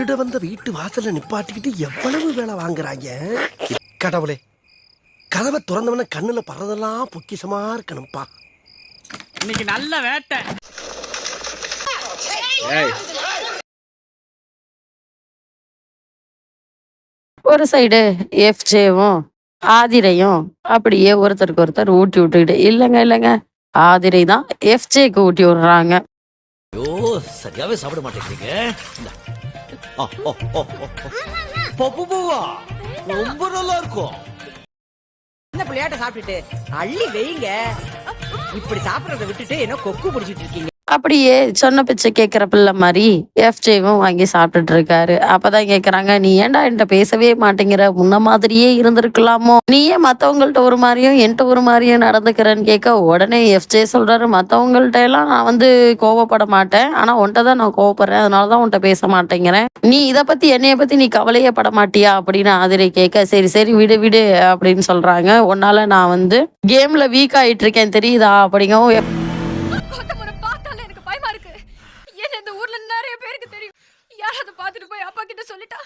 திருட வந்த வீட்டு வாசல்ல நிப்பாட்டிக்கிட்டு எவ்வளவு வேலை வாங்குறாங்க? கடவுளே கதவை திறந்தவன கண்ணுல பறதெல்லாம் பொக்கிஷமா இருக்கணும்ப்பா இன்னைக்கு நல்ல வேட்டை. ஒரு சைடு எஃப்ஜேவும் ஆதிரையும் அப்படியே ஒருத்தருக்கு ஒருத்தர் ஊட்டி விட்டுக்கிட்டு இல்லைங்க இல்லைங்க ஆதிரை தான் எஃப்ஜேக்கு ஊட்டி விடுறாங்க. ஐயோ சரியாவே சாப்பிட மாட்டேங்கிறீங்க. பப்பு பூவா ரொம்ப நல்லா இருக்கும் என்ன பிள்ளையாட்ட சாப்பிட்டுட்டு அள்ளி வெயிங்க. இப்படி சாப்பிடறத விட்டுட்டு என்ன கொக்கு பிடிச்சிட்டு இருக்கீங்க. அப்படியே சொன்ன பிச்சை கேட்குற பிள்ளை மாதிரி எஃப்ஜேவும் வாங்கி சாப்பிட்டுட்டு இருக்காரு. அப்பதான் கேட்குறாங்க நீ ஏன்டா என்கிட்ட பேசவே மாட்டேங்கிற? முன்ன மாதிரியே இருந்திருக்கலாமோ? நீயே மற்றவங்கள்ட்ட ஒரு மாதிரியும் என்கிட்ட ஒரு மாதிரியும் நடந்துக்கிறேன்னு கேட்க உடனே எஃப்ஜே சொல்றாரு மற்றவங்கள்ட்ட எல்லாம் நான் வந்து கோவப்பட மாட்டேன். ஆனா உன்கிட்ட தான் நான் கோவப்படுறேன். அதனாலதான் உன்கிட்ட பேச மாட்டேங்கிறேன். நீ இதை பத்தி என்னைய பத்தி நீ கவலையே பட மாட்டியா? அப்படின்னு ஆதிரை கேட்க சரி சரி விடு விடு அப்படின்னு சொல்றாங்க. உன்னால நான் வந்து கேம்ல வீக் ஆயிட்டு இருக்கேன். தெரியுதா? அப்படிங்கவும் கௌதமனை பார்த்தாலே எனக்கு பயமா இருக்கு ஏன்னா இந்த ஊர்ல நிறைய பேருக்கு தெரியும் யாராவது பார்த்துட்டு போய் அப்பா கிட்ட சொல்லிட்டா?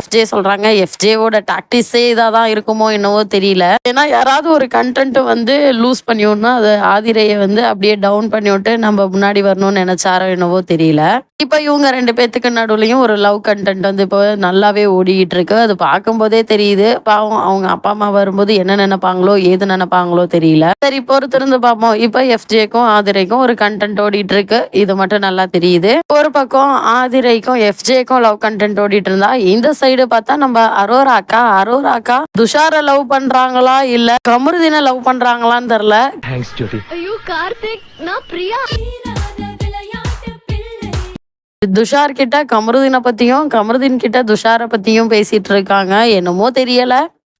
எஃப்ஜே சொல்கிறாங்க எஃப்ஜேவோட டாக்டிஸே இதாக தான் இருக்குமோ என்னவோ தெரியல. ஏன்னா யாராவது ஒரு கண்டென்ட் வந்து லூஸ் பண்ணிவிடணும் அது ஆதிரையை வந்து அப்படியே டவுன் பண்ணி விட்டு நம்ம முன்னாடி வரணும்னு நினைச்சாரோ என்னவோ தெரியல. இப்போ இவங்க ரெண்டு பேத்துக்கு நடுவுலையும் ஒரு லவ் கண்டென்ட் வந்து இப்போ நல்லாவே ஓடிக்கிட்டு இருக்கு. அது பார்க்கும்போதே தெரியுது. பாவம் அவங்க அப்பா அம்மா வரும்போது என்ன நினைப்பாங்களோ ஏது நினைப்பாங்களோ தெரியல. சரி பொறுத்திருந்து பார்ப்போம். இப்போ எஃப்ஜேக்கும் ஆதிரைக்கும் ஒரு கண்டென்ட் ஓடிட்டு இருக்கு. இது மட்டும் நல்லா தெரியுது. ஒரு பக்கம் ஆதிரைக்கும் எஃப்ஜேக்கும் லவ் கண்டென்ட் ஓடிட்டு இருந்தா இந்த சைடு பார்த்தா நம்ம அரோரா அக்கா அரோரா அக்கா துஷார லவ் பண்றாங்களா இல்ல கமருதீனை லவ் பண்றாங்களான்னு தெரியல. ஐயோ கார்த்திக் நான் பிரியா? துஷார் கிட்ட கமருதீனை பத்தியும் கமருதீன் கிட்ட துஷாரை பத்தியும் பேசிட்டு இருக்காங்க. என்னமோ தெரியல.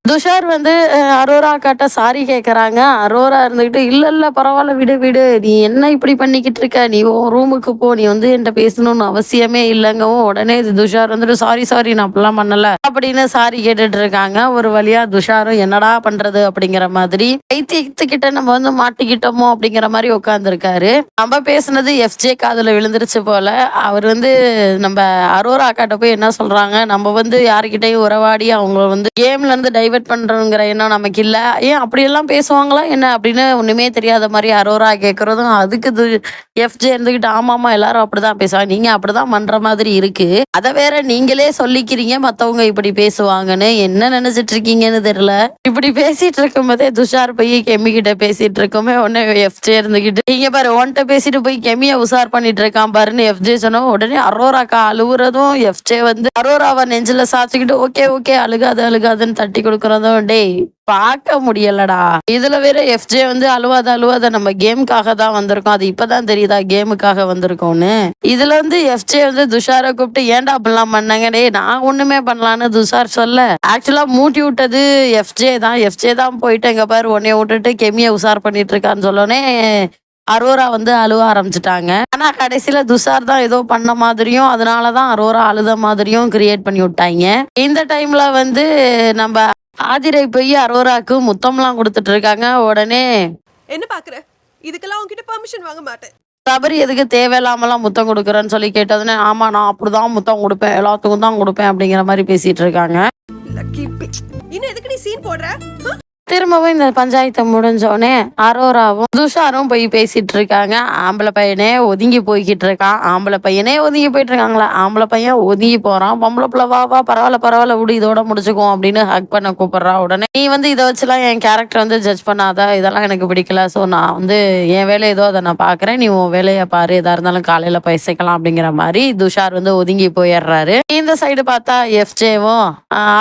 துஷார் வந்து அரோரா அக்காட்ட சாரி கேட்குறாங்க அரோரா இருந்துக்கிட்டு இல்லை இல்லை பரவாயில்ல விடு விடு. நீ என்ன இப்படி பண்ணிக்கிட்டு இருக்க? நீ உன் ரூமுக்கு போ. நீ வந்து என்கிட்ட பேசணும்னு அவசியமே இல்லைங்கவும் உடனே இது துஷார் வந்துட்டு சாரி சாரி நான் அப்படிலாம் பண்ணலை. அப்படின்னு சாரி கேட்டுட்டு இருக்காங்க. ஒரு வழியாக துஷாரும் என்னடா பண்ணுறது அப்படிங்கிற மாதிரி. பைத்தியத்துக்கிட்ட நம்ம வந்து மாட்டிக்கிட்டோமோ அப்படிங்கிற மாதிரி உட்காந்துருக்காரு நம்ம பேசுனது எஃப்ஜே காதில் விழுந்துருச்சு போல. அவர் வந்து நம்ம அரோரா அக்காட்ட போய் என்ன சொல்கிறாங்க நம்ம வந்து யாருக்கிட்டையும் உறவாடி அவங்க வந்து கேம்லேருந்து இருந்து டைவர்ட் பண்றோங்கிற எண்ணம் நமக்கு இல்ல ஏன் அப்படியெல்லாம் பேசுவாங்களா? என்ன அப்படின்னு ஒண்ணுமே தெரியாத மாதிரி அரோரா கேட்குறதும் அதுக்கு எஃப்ஜே இருந்துக்கிட்டு ஆமாம்மா எல்லாரும் அப்படிதான் பேசுவாங்க. நீங்க அப்படிதான் பண்ற மாதிரி இருக்கு. அத வேற நீங்களே சொல்லிக்கிறீங்க மத்தவங்க இப்படி பேசுவாங்கன்னு. என்ன நினைச்சிட்டு இருக்கீங்கன்னு தெரியல. இப்படி பேசிட்டு இருக்கும்போதே துஷார் போய் கெமி கிட்ட பேசிட்டு இருக்கோமே உடனே எஃப்ஜே இருந்துகிட்டு நீங்கள் பாரு உன்கிட்ட பேசிட்டு போய் கெமியை உசார் பண்ணிட்டு இருக்கான் பாருன்னு எஃப்ஜே சொன்னோம். உடனே அரோராக்கா அழுகுறதும் எஃப்ஜே வந்து அரோராவை நெஞ்சில் சாச்சிக்கிட்டு ஓகே ஓகே அழுகாது அழுகாதுன்னு தட்டி கொடுக்கறதும் டேய் பார்க்க முடியலடா. இதுல வேற எஃப்ஜே வந்து அழுவாத அழுவாத நம்ம கேமுக்காக தான் வந்திருக்கோம். அது இப்பதான் தெரியுதா கேமுக்காக வந்திருக்கோம்னு. இதுல வந்து எஃப்ஜே வந்து துஷாரை கூப்பிட்டு ஏன்டா அப்படிலாம் பண்ணாங்க? டே நான் ஒண்ணுமே பண்ணலான்னு துஷார் சொல்ல. ஆக்சுவலா மூட்டி விட்டது எஃப்ஜே தான். எஃப்ஜே தான் போயிட்டு எங்க பாரு உன்னைய விட்டுட்டு கெமியை உசார் பண்ணிட்டு இருக்கான்னு சொல்லோன்னே அரோரா வந்து அழுவ ஆரம்பிச்சிட்டாங்க. ஆனா கடைசியில துஷார் தான் ஏதோ பண்ண மாதிரியும் அதனாலதான் அரோரா அழுத மாதிரியும் கிரியேட் பண்ணி விட்டாங்க. இந்த டைம்ல வந்து நம்ம ஆதிரை போய் அரோராக்கு முத்தம்லாம் கொடுத்துட்டு இருக்காங்க. உடனே என்ன பாக்குற? இதுக்கெல்லாம் உன்கிட்ட பெர்மிஷன் வாங்க மாட்டேன். சபரி எதுக்கு தேவையில்லாமலாம் முத்தம் கொடுக்குறேன்னு சொல்லி கேட்டதுன்னு ஆமா நான் அப்படிதான் முத்தம் கொடுப்பேன். எல்லாத்துக்கும் தான் கொடுப்பேன் அப்படிங்கிற மாதிரி பேசிட்டு இருக்காங்க. இன்னும் எதுக்கு நீ சீன் போடுற? திரும்பவும் இந்த பஞ்சாயத்தை முடிஞ்சோடனே அரோராவும் துஷாரும் போய் பேசிட்டு இருக்காங்க ஆம்பளை பையனே ஒதுங்கி போய்கிட்டு இருக்கான் ஆம்பளை பையனே ஒதுங்கி போயிட்டு இருக்காங்களா ஆம்பளை பையன் ஒதுங்கி போறான். பொம்பளை பிள்ளை வா வா பரவாயில்ல பரவாயில்ல விடு இதோட முடிச்சுக்குவோம் அப்படின்னு ஹக் பண்ண கூப்பிடுறா உடனே. நீ வந்து இதை வச்சுலாம் என் கேரக்டர் வந்து ஜட்ஜ் பண்ணாத? இதெல்லாம் எனக்கு பிடிக்கல. ஸோ நான் வந்து என் வேலை ஏதோ அதை நான் பாக்குறேன் நீ உன் வேலையை பாரு. எதா இருந்தாலும் காலையில பேசிக்கலாம் அப்படிங்கிற மாதிரி துஷார் வந்து ஒதுங்கி போயிடுறாரு. இந்த சைடு பார்த்தா எஃப்ஜேவும்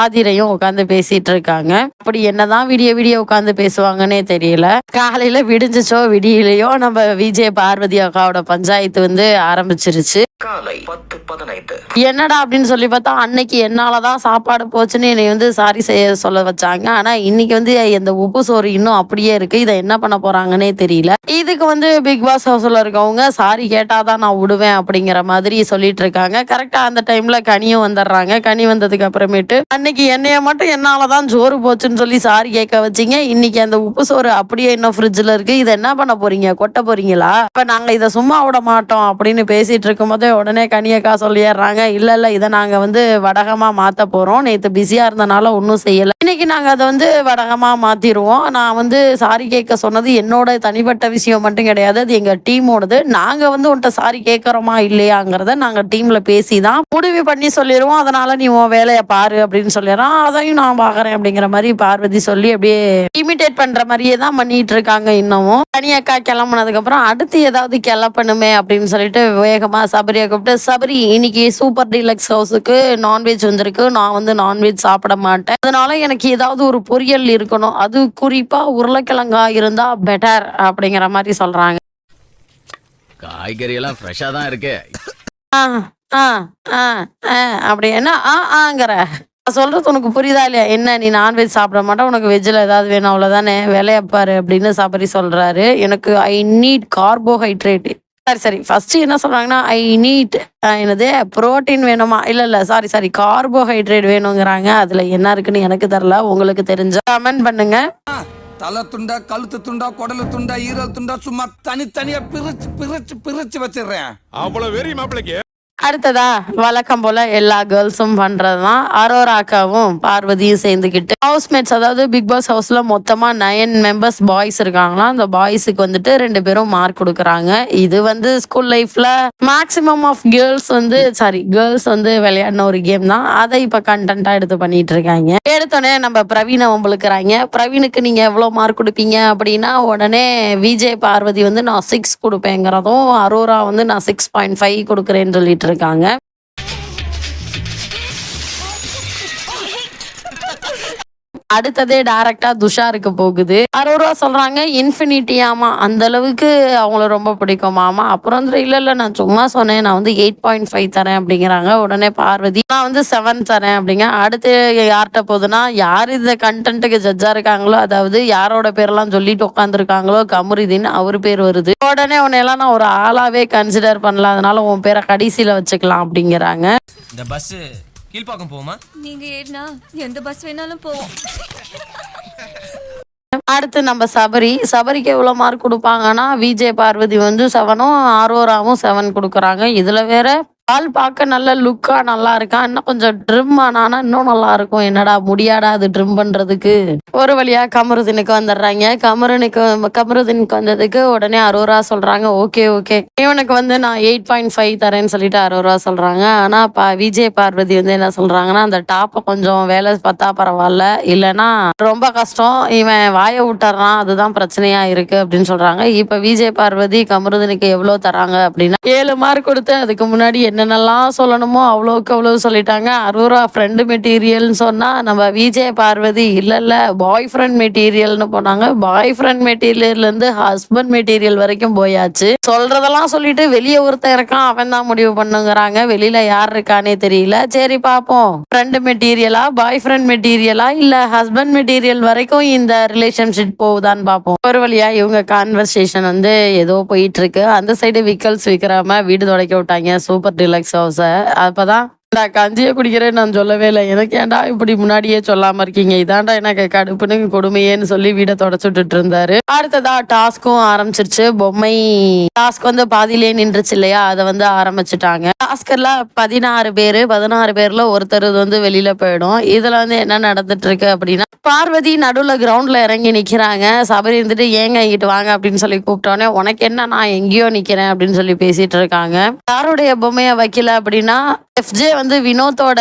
ஆதிரையும் உட்காந்து பேசிட்டு இருக்காங்க அப்படி என்னதான் வீடியோ விடிய உட்காந்து பேசுவாங்கன்னே தெரியல. காலையில விடிஞ்சிச்சோ விடியலையோ நம்ம விஜய் பார்வதி அக்காவோட பஞ்சாயத்து வந்து ஆரம்பிச்சிருச்சு. காலை பத்து பதினைந்து. என்னடா அப்படின்னு சொல்லி பார்த்தா அன்னைக்கு என்னாலதான் சாப்பாடு போச்சுன்னு என்னை வந்து சாரி செய்ய சொல்ல வச்சாங்க. ஆனா இன்னைக்கு வந்து இந்த உப்பு சோறு இன்னும் அப்படியே இருக்கு. இதை என்ன பண்ண போறாங்கன்னே தெரியல. இதுக்கு வந்து பிக் பாஸ் ஹவுஸ்ல இருக்கவங்க சாரி கேட்டாதான் நான் விடுவேன் அப்படிங்கிற மாதிரி சொல்லிட்டு இருக்காங்க. கரெக்டா அந்த டைம்ல கனியும் வந்துடுறாங்க. கனி வந்ததுக்கு அப்புறமேட்டு அன்னைக்கு என்னைய மட்டும் என்னாலதான் சோறு போச்சுன்னு சொல்லி சாரி கேட்க வச்சிங்க. இன்னைக்கு அந்த உப்பு சோறு அப்படியே இன்னும் ஃப்ரிட்ஜில் இருக்கு. இதை என்ன பண்ண போறீங்க? கொட்ட போறீங்களா? இப்போ நாங்கள் இதை சும்மா விட மாட்டோம் அப்படின்னு பேசிட்டு இருக்கும்போதே உடனே கனியக்கா சொல்லிடுறாங்க. இல்ல இல்ல இதை நாங்கள் வந்து வடகமா மாற்ற போறோம். நேற்று பிஸியா இருந்தனால ஒன்றும் செய்யலை. இன்னைக்கு நாங்கள் அதை வந்து வடகமா மாற்றிடுவோம் நான் வந்து சாரி கேட்க சொன்னது என்னோட தனிப்பட்ட விஷயம் மட்டும் கிடையாது. அது எங்கள் டீமோடது. நாங்கள் வந்து உன்கிட்ட சாரி கேட்குறோமா இல்லையாங்கிறத நாங்கள் டீமில் பேசி தான் முடிவு பண்ணி சொல்லிடுவோம். அதனால நீ உன் வேலையை பாரு அப்படின்னு சொல்லிடுறான். அதையும் நான் பார்க்குறேன் அப்படிங்கிற மாதிரி பார்வதி சொல்லி அப்படியே இமிடேட் பண்ற மாதிரியே தான் பண்ணிட்டு இருக்காங்க இன்னமும். தனியக்கா கிளம்புனதுக்கு அப்புறம் அடுத்து ஏதாவது கிளப்பணுமே அப்படின்னு சொல்லிட்டு வேகமா சபரியை கூப்பிட்டு சபரி இன்னைக்கு சூப்பர் டீலக்ஸ் ஹவுஸுக்கு நான்வெஜ் வந்திருக்கு. நான் வந்து நான்வெஜ் சாப்பிட மாட்டேன். அதனால எனக்கு ஏதாவது ஒரு பொரியல் இருக்கணும். அது குறிப்பா உருளைக்கிழங்கா இருந்தா பெட்டர் அப்படிங்கிற மாதிரி சொல்றாங்க. காய்கறி எல்லாம் ஃப்ரெஷ்ஷா தான் இருக்கு. ஆ ஆ ஆ ஆ அப்படி என்ன ஆ ஆங்கிற. நான் சொல்றது உனக்கு புரியுதா இல்லையா? என்ன நீ நான்வெஜ் சாப்பிட மாட்டேன் உனக்கு வெஜ்ஜில் ஏதாவது வேணும் அவ்வளோதானே விலையப்பாரு அப்படின்னு சபரி சொல்றாரு. எனக்கு ஐ நீட் கார்போஹைட்ரேட் சரி சரி. ஃபர்ஸ்ட் என்ன சொல்றாங்கன்னா ஐ நீட் என்னது புரோட்டீன் வேணுமா? இல்ல இல்ல சாரி சாரி கார்போஹைட்ரேட் வேணுங்கிறாங்க. அதுல என்ன இருக்குன்னு எனக்கு தெரியல. உங்களுக்கு தெரிஞ்ச கமெண்ட் பண்ணுங்க. தலை துண்டா கழுத்து துண்டா குடலு துண்டா ஈரல் துண்டா சும்மா தனித்தனியா பிரிச்சு பிரிச்சு பிரிச்சு வச்சிடுறேன். அவ்வளவு வெறி மாப்பிளைக்கு. அடுத்ததா வழக்கம் போல எல்லா கேர்ள்ஸும் பண்றதுதான். அரோரா அக்காவும் பார்வதியும் சேர்ந்துக்கிட்டு ஹவுஸ்மேட்ஸ் அதாவது பிக் பாஸ் ஹவுஸ்ல மொத்தமா நயன் மெம்பர்ஸ் பாய்ஸ் இருக்காங்களா அந்த பாய்ஸுக்கு வந்துட்டு ரெண்டு பேரும் மார்க் கொடுக்குறாங்க. இது வந்து ஸ்கூல் லைஃப்ல மேக்சிமம் ஆஃப் கேர்ள்ஸ் வந்து சாரி கேர்ள்ஸ் வந்து விளையாடின ஒரு கேம் தான். அதை இப்ப கண்டென்ட்டா எடுத்து பண்ணிட்டு இருக்காங்க. எடுத்தோடனே நம்ம பிரவீனை வம்பளுக்குறாங்க பிரவீனுக்கு நீங்க எவ்வளவு மார்க் கொடுப்பீங்க அப்படின்னா உடனே விஜய் பார்வதி வந்து நான் சிக்ஸ் கொடுப்பேங்கிறதும் அரோரா வந்து நான் சிக்ஸ் பாயிண்ட் ஃபைவ் கொடுக்குறேன்னு சொல்லிட்டு இருக்காங்க அடுத்ததே டைரக்டா துஷாருக்கு போகுது. அரோரா சொல்றாங்க இன்ஃபினிட்டியாமா அந்த அளவுக்கு அவங்கள ரொம்ப பிடிக்குமாமா அப்புறம் வந்து இல்ல இல்ல நான் சும்மா சொன்னேன் நான் வந்து எயிட் பாயிண்ட் ஃபைவ் தரேன் அப்படிங்கிறாங்க. உடனே பார்வதி நான் வந்து செவன் தரேன் அப்படிங்க. அடுத்து யார்கிட்ட போகுதுன்னா யார் இந்த கண்டென்ட்டுக்கு ஜட்ஜா இருக்காங்களோ அதாவது யாரோட பேரெல்லாம் சொல்லிட்டு உட்காந்துருக்காங்களோ கமருதீன் அவர் பேர் வருது. உடனே உன்னையெல்லாம் நான் ஒரு ஆளாவே கன்சிடர் பண்ணல அதனால உன் பேரை கடைசியில வச்சுக்கலாம் அப்படிங்கிறாங்க. இந்த பஸ் கீழ்பாக்கம் போமா நீங்க ஏறினா எந்த பஸ் வேணாலும் போவோம். அடுத்து நம்ம சபரி. சபரிக்கு எவ்வளோ மார்க் கொடுப்பாங்கன்னா விஜய் பார்வதி வந்து செவனும் ஆரோராவும் செவன் கொடுக்குறாங்க. இதுல வேற ஆள் பார்க்க நல்ல லுக்கா நல்லா இருக்கான் இன்னும் கொஞ்சம் ட்ரிம் ஆனானா இன்னும் நல்லா இருக்கும். என்னடா முடியாடா அது ட்ரிம் பண்றதுக்கு? ஒரு வழியா கமருதினுக்கு வந்துடுறாங்க. கமருனுக்கு கமருதினுக்கு வந்ததுக்கு உடனே அரோரா சொல்றாங்க ஓகே ஓகே. இவனுக்கு வந்து நான் எயிட் பாயிண்ட் ஃபைவ் தரேன்னு சொல்லிட்டு அரோரா சொல்றாங்க. ஆனா பா விஜய் பார்வதி வந்து என்ன சொல்றாங்கன்னா அந்த டாப்பை கொஞ்சம் வேலை பார்த்தா பரவாயில்ல. இல்லைன்னா ரொம்ப கஷ்டம். இவன் வாயை விட்டுறான். அதுதான் பிரச்சனையா இருக்கு அப்படின்னு சொல்றாங்க. இப்ப விஜய் பார்வதி கமருதினுக்கு எவ்வளவு தராங்க அப்படின்னா ஏழு மார்க் கொடுத்து அதுக்கு முன்னாடி என்னென்னலாம் சொல்லணுமோ அவ்வளோக்கு அவ்வளோ சொல்லிட்டாங்க. அரோரா ஃப்ரெண்டு மெட்டீரியல்னு சொன்னால் நம்ம விஜய் பார்வதி இல்லை இல்லை பாய் ஃப்ரெண்ட் மெட்டீரியல்னு போனாங்க. பாய் ஃப்ரெண்ட் மெட்டீரியல்ல இருந்து ஹஸ்பண்ட் மெட்டீரியல் வரைக்கும் போயாச்சு. சொல்றதெல்லாம் சொல்லிட்டு வெளியே ஒருத்தன் இருக்கான் அவன் தான் முடிவு பண்ணுங்கிறாங்க. வெளியில் யார் இருக்கானே தெரியல. சரி பார்ப்போம் ஃப்ரெண்டு மெட்டீரியலா பாய் ஃப்ரெண்ட் மெட்டீரியலா இல்லை ஹஸ்பண்ட் மெட்டீரியல் வரைக்கும் இந்த ரிலேஷன்ஷிப் போகுதான்னு பார்ப்போம் ஒரு வழியா இவங்க கான்வர்சேஷன் வந்து ஏதோ போயிட்டு இருக்கு. அந்த சைடு விக்கல்ஸ் விற்கிறாம வீடு துடைக்க விட்டாங்க. சூப்பர் டிலக்ஸ் ஹவுஸ அப்பதான் நான் கஞ்சியை குடிக்கிறேன்னு நான் சொல்லவே இல்லை. எனக்கு ஏன்டா இப்படி முன்னாடியே சொல்லாமல் இருக்கீங்க? இதாண்டா எனக்கு கடுப்புன்னு கொடுமையேன்னு சொல்லி வீடை தொடச்சுட்டு விட்டுட்டு இருந்தாரு அடுத்ததா டாஸ்க்கும் ஆரம்பிச்சிருச்சு. பொம்மை டாஸ்க் வந்து பாதியிலே நின்றுச்சு இல்லையா? அதை வந்து ஆரம்பிச்சுட்டாங்க. டாஸ்கர்ல பதினாறு பேரு பதினாறு பேர்ல ஒருத்தர் வந்து வெளியில போயிடும். இதுல வந்து என்ன நடந்துட்டு இருக்கு அப்படின்னா பார்வதி நடுவுல கிரவுண்ட்ல இறங்கி நிக்கிறாங்க. சபரி இருந்துட்டு ஏங்க இங்கிட்டு வாங்க அப்படின்னு சொல்லி கூப்பிட்டோன்னே உனக்கு என்ன நான் எங்கேயோ நிக்கிறேன் அப்படின்னு சொல்லி பேசிட்டு இருக்காங்க. யாருடைய பொம்மையை வைக்கல அப்படின்னா எஃப்ஜே வந்து வினோத்தோட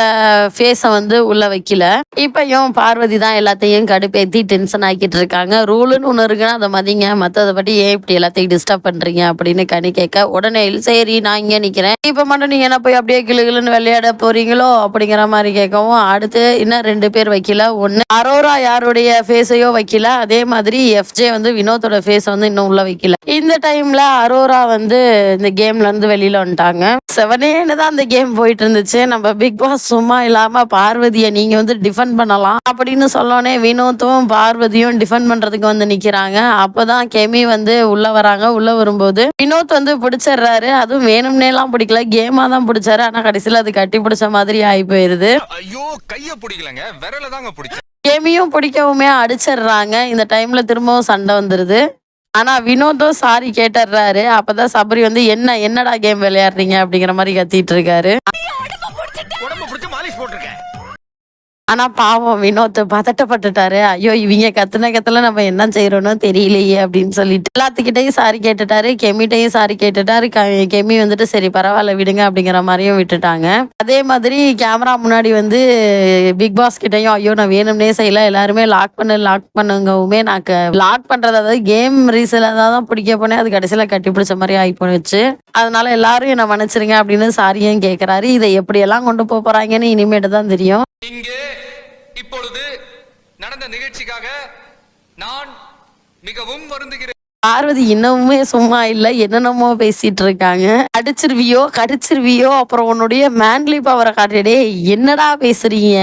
ஃபேஸை வந்து உள்ள வைக்கல. இப்பயும் பார்வதி தான் எல்லாத்தையும் கடுப்பேத்தி டென்ஷன் ஆக்கிட்டு இருக்காங்க. ரூலுன்னு ஒன்று இருக்குன்னா அதை மதிங்க. மற்றதை பற்றி ஏன் இப்படி எல்லாத்தையும் டிஸ்டர்ப் பண்ணுறீங்க அப்படின்னு கனி கேட்க உடனே சரி நான் இங்கே நிற்கிறேன் இப்போ மட்டும் நீங்கள் என்ன போய் அப்படியே கிளுகிளுன்னு விளையாட போறீங்களோ? அப்படிங்கிற மாதிரி கேட்கவும் அடுத்து இன்னும் ரெண்டு பேர் வைக்கல. ஒன்று அரோரா யாருடைய ஃபேஸையோ வைக்கல. அதே மாதிரி எஃப்ஜே வந்து வினோத்தோட ஃபேஸ் வந்து இன்னும் உள்ள வைக்கல. இந்த டைமில் அரோரா வந்து இந்த கேம்லேருந்து வெளியில் வந்துட்டாங்க. செவனேன்னு தான் அந்த கேம் போயிட்டு இருந்துச்சு. நம்ம பிக் பாஸ் சும்மா இல்லாம பார்வதியை நீங்க வந்து டிஃபெண்ட் பண்ணலாம் அப்படின்னு சொல்லோனே வினோத்தும் பார்வதியும் டிஃபெண்ட் பண்றதுக்கு வந்து நிக்கிறாங்க. அப்பதான் கெமி வந்து உள்ள வராங்க. உள்ள வரும்போது வினோத் வந்து பிடிச்சிடுறாரு. அதுவும் வேணும்னே எல்லாம் பிடிக்கல கேமா தான் பிடிச்சாரு. ஆனா கடைசியில அது கட்டி பிடிச்ச மாதிரி ஆகி போயிருது. ஐயோ கைய பிடிக்கலங்க. விரல தாங்க பிடிச்ச கேமியும் பிடிக்கவுமே அடிச்சிடுறாங்க. இந்த டைம்ல திரும்பவும் சண்டை வந்துருது. ஆனா வினோதும் சாரி கேட்டுடுறாரு. அப்பதான் சபரி வந்து என்ன என்னடா கேம் விளையாடுறீங்க? அப்படிங்கிற மாதிரி கத்திட்டு இருக்காரு. உடம்பு பிடிச்சு மாலிஷ் போட்டு ஆனா பாவம் வினோத் பதட்டப்பட்டுட்டாரு. ஐயோ இவங்க கத்துன கத்துல நம்ம என்ன செய்யறோம்னு தெரியலையே அப்படின்னு சொல்லிட்டு எல்லாத்துக்கிட்டையும் சாரி கேட்டுட்டாரு. கெமிட்டையும் சாரி கேட்டுட்டாரு. கெமி வந்துட்டு சரி பரவாயில்ல விடுங்க அப்படிங்கிற மாதிரியும் விட்டுட்டாங்க. அதே மாதிரி கேமரா முன்னாடி வந்து பிக் பாஸ் கிட்டையும் ஐயோ நான் வேணும்னே செய்யல. எல்லாருமே லாக் பண்ணு லாக் பண்ணுங்கவுமே நான் லாக் பண்றது அதாவது கேம் ரீசல தான் பிடிக்க போனேன். அது கடைசியில கட்டி பிடிச்ச மாதிரி ஆகி போனுச்சு அதனால எல்லாரும் என்ன மன்னிச்சிருங்க அப்படின்னு சாரியும் கேட்கிறாரு இதை எப்படியெல்லாம் கொண்டு போறாங்கன்னு இனிமேட்டு தான் தெரியும். இங்கே இப்பொழுது நடந்த நிகழ்ச்சிக்காக நான் மிகவும் வருந்துகிறேன். பார்வதி இன்னமுமே சும்மா இல்ல. என்னென்னமோ பேசிட்டு இருக்காங்க அடிச்சிருவியோ கடிச்சிருவியோ அப்புறம் உன்னுடைய மேன்லி பவரை காட்டிடே என்னடா பேசுறீங்க?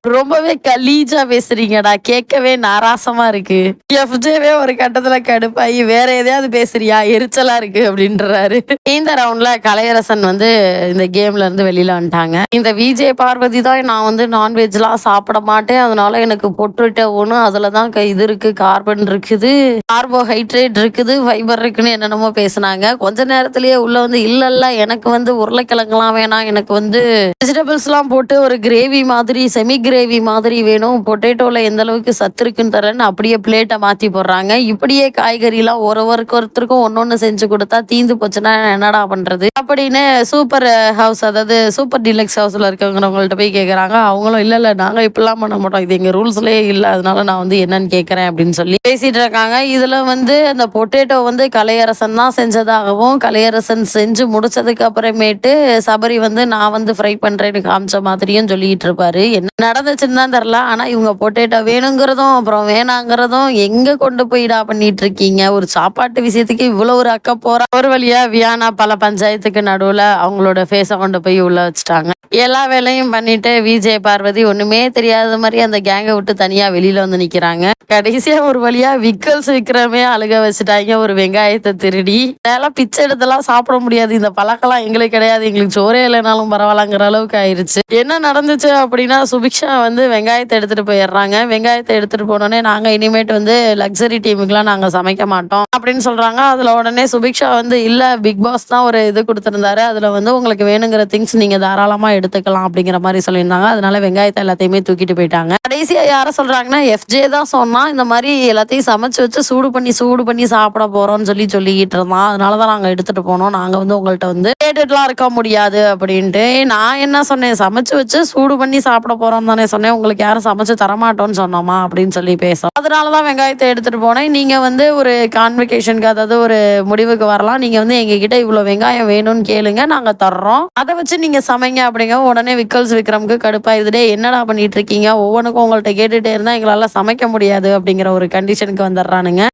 ரொம்பவே கலீஜா பேசுறீங்கடா. கேட்கவே நாராசமா இருக்கு. எஃப்ஜேவே ஒரு கட்டத்துல கடுப்பாயி வேற எதையாவது பேசுறியா? எரிச்சலா இருக்கு அப்படின்றாரு. இந்த ரவுண்ட்ல கலையரசன் வந்து இந்த கேம்ல இருந்து வெளியில வந்துட்டாங்க. இந்த விஜய் பார்வதி தான் நான் வந்து நான்வெஜ்லாம் சாப்பிட மாட்டேன். அதனால எனக்கு பொட்டுட்ட ஒன்று அதுல தான் க- இது இருக்கு கார்பன் இருக்குது. கார்போஹைட்ரேட் இருக்குது ஃபைபர் இருக்குன்னு என்னென்னமோ பேசுனாங்க. கொஞ்ச நேரத்திலேயே உள்ள வந்து இல்லைல்ல எனக்கு வந்து உருளைக்கிழங்குலாம் வேணாம் எனக்கு வந்து வெஜிடபிள்ஸ்லாம் போட்டு ஒரு கிரேவி மாதிரி செமி கிரேவி மாதிரி வேணும். பொட்டேட்டோவில் எந்த அளவுக்கு சத்து இருக்குன்னு தரேன்னு அப்படியே பிளேட்டை மாற்றி போடுறாங்க. இப்படியே காய்கறிலாம் ஒருவருக்கு ஒருத்தருக்கும் ஒன்னொன்னு செஞ்சு கொடுத்தா தீந்து போச்சுன்னா என்னடா பண்றது? அப்படின்னு சூப்பர் ஹவுஸ் அதாவது சூப்பர் டிலக்ஸ் ஹவுஸ்ல இருக்கவங்கள்ட்ட போய் கேட்குறாங்க அவங்களும் இல்லை இல்லை நாங்கள் இப்படிலாம் பண்ண மாட்டோம். இது எங்கள் ரூல்ஸ்லேயே இல்லை. அதனால நான் வந்து என்னன்னு கேட்குறேன் அப்படின்னு சொல்லி பேசிட்டு இருக்காங்க. இதில் வந்து அந்த பொட்டேட்டோ வந்து கலையரசன் தான் செஞ்சதாகவும் கலையரசன் செஞ்சு முடிச்சதுக்கு அப்புறமேட்டு சபரி வந்து நான் வந்து ஃப்ரை பண்ணுறேன்னு காமிச்ச மாதிரியும் சொல்லிட்டு இருப்பாரு. என்ன நடந்துச்சுன்னு தான் தெரில ஆனால் இவங்க பொட்டேட்டோ வேணுங்கிறதும் அப்புறம் வேணாங்கிறதும் எங்கே கொண்டு போயிடா பண்ணிட்டு இருக்கீங்க? ஒரு சாப்பாட்டு விஷயத்துக்கு இவ்வளோ ஒரு அக்க போகிற ஒரு வழியாக வியானா பல பஞ்சாயத்துக்கு நடுவில் அவங்களோட ஃபேஸை கொண்டு போய் உள்ள வச்சுட்டாங்க. எல்லா வேலையும் பண்ணிட்டு விஜய் பார்வதி ஒண்ணுமே தெரியாத மாதிரி அந்த கேங்கை விட்டு தனியா வெளியில வந்து நிக்கிறாங்க. கடைசியா ஒரு வழியா விக்கல்ஸ் விக்ரமே அழுக வச்சுட்டாங்க. ஒரு வெங்காயத்தை திருடி. அதெல்லாம் பிச்சை எடுத்தெல்லாம் சாப்பிட முடியாது. இந்த பழக்கம்லாம் எங்களுக்கு கிடையாது. எங்களுக்கு சோறே இல்லைனாலும் பரவாயில்லங்கிற அளவுக்கு ஆயிருச்சு. என்ன நடந்துச்சு அப்படின்னா சுபிக்ஷா வந்து வெங்காயத்தை எடுத்துட்டு போயிடுறாங்க. வெங்காயத்தை எடுத்துட்டு போனோடனே நாங்க இனிமேட்டு வந்து லக்ஸரி டீமுக்குலாம் நாங்க சமைக்க மாட்டோம் அப்படின்னு சொல்றாங்க. அதுல உடனே சுபிக்ஷா வந்து இல்ல பிக் பாஸ் தான் ஒரு இது கொடுத்திருந்தாரு. அதுல வந்து உங்களுக்கு வேணுங்கிற திங்ஸ் நீங்க தாராளமா எடுத்துக்கலாம் அப்படிங்கிற மாதிரி சொல்லியிருந்தாங்க. அதனால வெங்காயத்தை எல்லாத்தையுமே தூக்கிட்டு போயிட்டாங்க. கடைசியாக யாரை சொல்கிறாங்கன்னா எஃப்ஜே தான் சொன்னால் இந்த மாதிரி எல்லாத்தையும் சமைச்சு வச்சு சூடு பண்ணி சூடு பண்ணி சாப்பிட போகிறோம்னு சொல்லி சொல்லிக்கிட்டு இருந்தான். அதனாலதான் நாங்கள் எடுத்துகிட்டு போனோம். நாங்கள் வந்து உங்கள்கிட்ட வந்து கேட்டுட்டுலாம் இருக்க முடியாது அப்படின்ட்டு. நான் என்ன சொன்னேன்? சமைச்சு வச்சு சூடு பண்ணி சாப்பிட போகிறோம் தானே சொன்னேன். உங்களுக்கு யாரும் சமைச்சு தரமாட்டோம்னு சொன்னோமா அப்படின்னு சொல்லி பேசுவோம் அதனால தான் வெங்காயத்தை எடுத்துகிட்டு போனேன். நீங்கள் வந்து ஒரு கான்வெகேஷனுக்கு அதாவது ஒரு முடிவுக்கு வரலாம். நீங்கள் வந்து எங்ககிட்ட இவ்வளோ வெங்காயம் வேணும்னு கேளுங்க. நாங்கள் தர்றோம். அதை வச்சு நீங்கள் சமைங்க அப்படிங்க உடனே விக்கல்ஸ் விக்ரம்க்கு கடுப்பாயிருது. என்னடா பண்ணிட்டு இருக்கீங்க? ஒவ்வொன்றுக்கும் உங்கள்கிட்ட கேட்டுகிட்டே இருந்தால் எங்களால் சமைக்க முடியாது அப்படிங்கிற ஒரு கண்டிஷனுக்கு வந்துடுறானுங்க.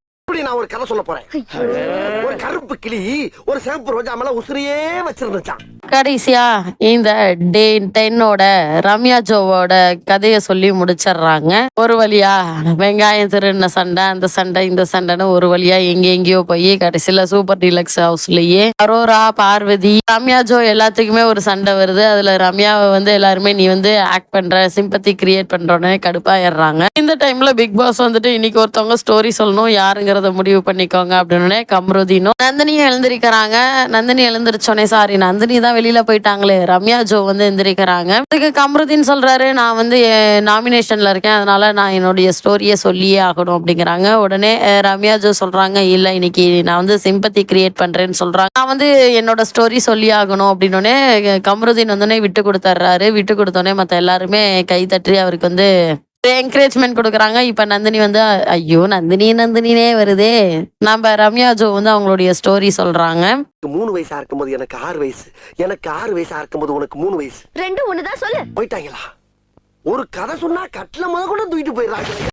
ஒரு கதை சொல்ல போறேன். ஒரு கருப்பு கிளி ஒரு சிவப்பு ரோஜா மேல உசிரியே வச்சிருந்துச்சான் கடைசியா இந்த டே டென்னோட ரம்யா ஜோவோட கதையை சொல்லி முடிச்சிடுறாங்க. ஒரு வழியா வெங்காயம் திருடின சண்டை அந்த சண்டை இந்த சண்டைன்னு ஒரு வழியா எங்க எங்கேயோ போய் கடைசியில சூப்பர் டீலக்ஸ் ஹவுஸ்லயே அரோரா பார்வதி ரம்யா ஜோ எல்லாத்துக்குமே ஒரு சண்டை வருது. அதுல ரம்யாவை வந்து எல்லாருமே நீ வந்து ஆக்ட் பண்ற சிம்பத்தி கிரியேட் பண்றோன்னு கடுப்பாயிடுறாங்க. இந்த டைம்ல பிக் பாஸ் வந்துட்டு இன்னைக்கு ஒருத்தவங்க ஸ்டோரி சொல்லணும் யாருங்கிறத முடிவு பண்ணிக்கோங்க அப்படின்னு கம்ருதீனும் நந்தினியும் எழுந்திருக்கிறாங்க. நந்தினி எழுந்திருச்சோனே சாரி நந்தினி தான் வெளியில போயிட்டாங்களே. ரம்யா ஜோ வந்து எந்திரிக்கிறாங்க. அதுக்கு கம்ருதீன் சொல்றாரு நான் வந்து நாமினேஷன்ல இருக்கேன் அதனால நான் என்னுடைய ஸ்டோரியை சொல்லியே ஆகணும் அப்படிங்கிறாங்க. உடனே ரம்யா ஜோ சொல்றாங்க இல்ல இன்னைக்கு நான் வந்து சிம்பத்தி கிரியேட் பண்றேன்னு சொல்றாங்க. நான் வந்து என்னோட ஸ்டோரி சொல்லி ஆகணும் அப்படின்னோடனே கம்ருதீன் வந்தோடனே விட்டு கொடுத்துட்றாரு விட்டு கொடுத்தோடனே மற்ற எல்லாருமே கை தட்டி அவருக்கு வந்து என்கரேஜ்மெண்ட் கொடுக்குறாங்க. இப்ப நந்தினி வந்து ஐயோ நந்தினி நந்தினினே வருதே. நம்ம ரம்யா ஜோ வந்து அவங்களுடைய ஸ்டோரி சொல்றாங்க. மூணு வயசா இருக்கும்போது எனக்கு ஆறு வயசு. எனக்கு ஆறு வயசா இருக்கும்போது உனக்கு மூணு வயசு. ரெண்டும் ஒண்ணுதான் சொல்லு. போயிட்டாங்களா? ஒரு கதை சொன்னா கட்டில முத கூட தூக்கிட்டு போயிடுறாங்க.